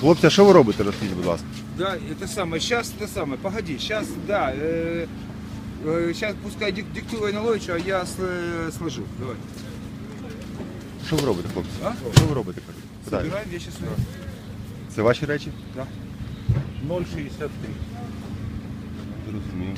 Хлопці, а що ви робите, розкажіть, будь ласка? Да, это самое, сейчас это самое, погоди, сейчас, да, сейчас пускай дик, диктуй Наловичу, а я сл- сложу. Давай. Що ви робите, хлопці? А? Що ви робите? кажу? Питаю. Собираем вещи свои. Це ваші речі? Да. 0,63. Зрозумів.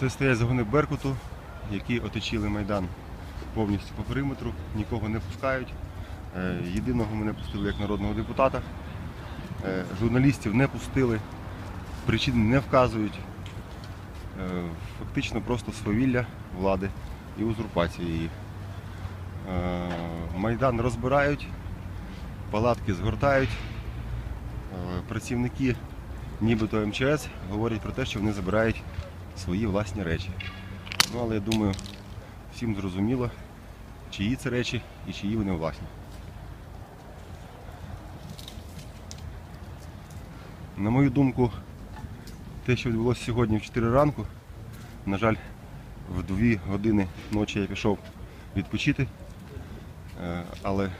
Це стоять загони Беркуту, які оточили Майдан повністю по периметру, нікого не пускають. Е, Єдиного мене пустили як народного депутата. Е, Журналістів не пустили, причин не вказують. Е, Фактично просто свавілля влади і узурпація її. Майдан розбирають, палатки згортають. Працівники нібито МЧС говорять про те, що вони забирають свої власні речі. Ну, але я думаю, всім зрозуміло, чиї це речі і чиї вони власні. На мою думку, те, що відбулося сьогодні в 4 ранку, на жаль, в 2 години ночі я пішов відпочити, е, але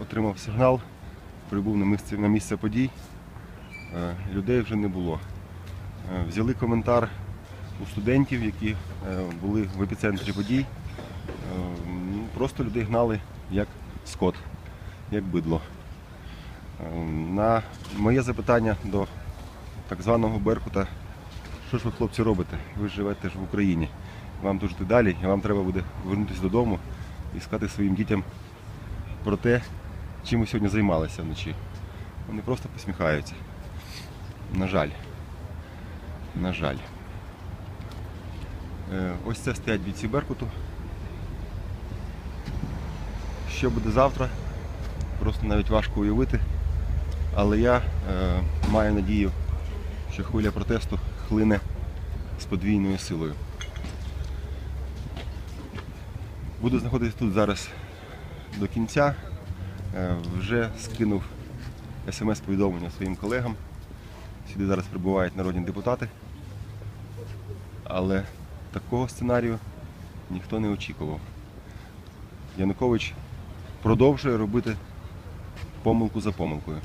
отримав сигнал, прибув на місце, на місце подій, е, людей вже не було. Е, Взяли коментар у студентів, які е, були в епіцентрі подій. Е, ну, Просто людей гнали як скот, як бидло. Е, На моє запитання до так званого Беркута, що ж ви, хлопці, робите? Ви живете ж в Україні. Вам жити далі, і вам треба буде повернутися додому і сказати своїм дітям про те, чим ви сьогодні займалися вночі. Вони просто посміхаються. На жаль. На жаль. Е, Ось це стоять бійці Беркуту. Що буде завтра? Просто навіть важко уявити. Але я е, маю надію, що хвиля протесту хлине з подвійною силою. Буду знаходитися тут зараз до кінця. Е, вже скинув смс-повідомлення своїм колегам. Сюди зараз прибувають народні депутати. Але такого сценарію ніхто не очікував. Янукович продовжує робити помилку за помилкою.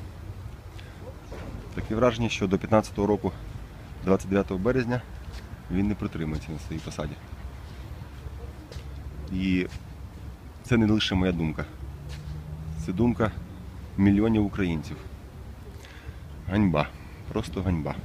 Таке враження, що до 15-го року, 29 березня, він не притримується на своїй посаді. І це не лише моя думка. Це думка мільйонів українців. Ганьба. Просто ганьба.